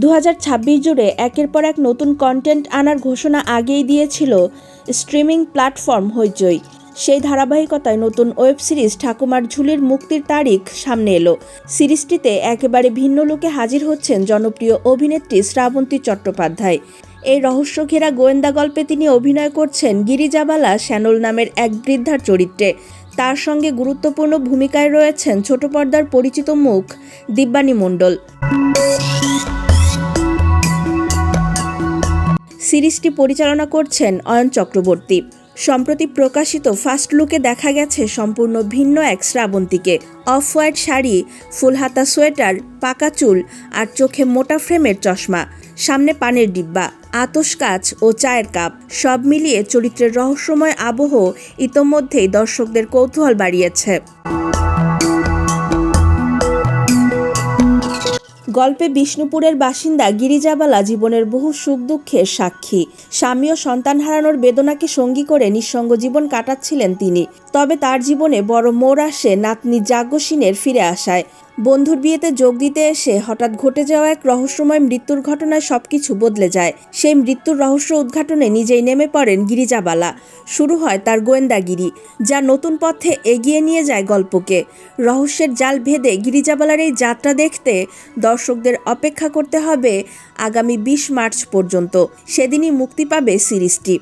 দু হাজার ছাব্বিশ জুড়ে একের পর এক নতুন কন্টেন্ট আনার ঘোষণা আগেই দিয়েছিল স্ট্রিমিং প্ল্যাটফর্ম হইচই। সেই ধারাবাহিকতায় নতুন ওয়েব সিরিজ ঠাকুমার ঝুলির মুক্তির তারিখ সামনে এলো। সিরিজটিতে একেবারে ভিন্ন লোকে হাজির হচ্ছেন জনপ্রিয় অভিনেত্রী শ্রাবন্তী চট্টোপাধ্যায়। এই রহস্য ঘেরা গোয়েন্দা গল্পে তিনি অভিনয় করছেন গিরিজাবালা শ্যানল নামের এক বৃদ্ধার চরিত্রে। তার সঙ্গে গুরুত্বপূর্ণ ভূমিকায় রয়েছেন ছোট পর্দার পরিচিত মুখ দিব্যানী মণ্ডল। সিরিজটি পরিচালনা করছেন অয়ন চক্রবর্তী। সম্প্রতি প্রকাশিত ফার্স্ট লুকে দেখা গেছে সম্পূর্ণ ভিন্ন এক শ্রাবন্তীকে। অফ হোয়াইট শাড়ি, ফুলহাতা সোয়েটার, পাকা চুল আর চোখে মোটা ফ্রেমের চশমা, সামনে পানের ডিব্বা আতস কাচ ও চায়ের কাপ, সব মিলিয়ে চরিত্রের রহস্যময় আবহ ইতোমধ্যেই দর্শকদের কৌতূহল বাড়িয়েছে। গল্পে বিষ্ণুপুরের বাসিন্দা গিরিজাবালা জীবনের বহু সুখ দুঃখের সাক্ষী। স্বামী ও সন্তান হারানোর বেদনাকে সঙ্গী করে নিঃসঙ্গ জীবন কাটাচ্ছিলেন তিনি। তবে তার জীবনে বড় মোড় আসে নাতনি যাজ্ঞসীনের ফিরে আসায়। বন্ধুর বিয়েতে যোগ দিতে এসে হঠাৎ ঘটে যাওয়া এক রহস্যময় মৃত্যুর ঘটনায় সবকিছু বদলে যায়। সেই মৃত্যুর রহস্য উদ্ঘাটনে নিজেই নেমে পড়েন গিরিজাবালা। শুরু হয় তার গোয়েন্দাগিরি, যা নতুন পথে এগিয়ে নিয়ে যায় গল্পকে। রহস্যের জাল ভেদে গিরিজাবালার এই যাত্রা দেখতে দর্শকদের অপেক্ষা করতে হবে আগামী বিশ মার্চ পর্যন্ত। সেদিনই মুক্তি পাবে সিরিজটি।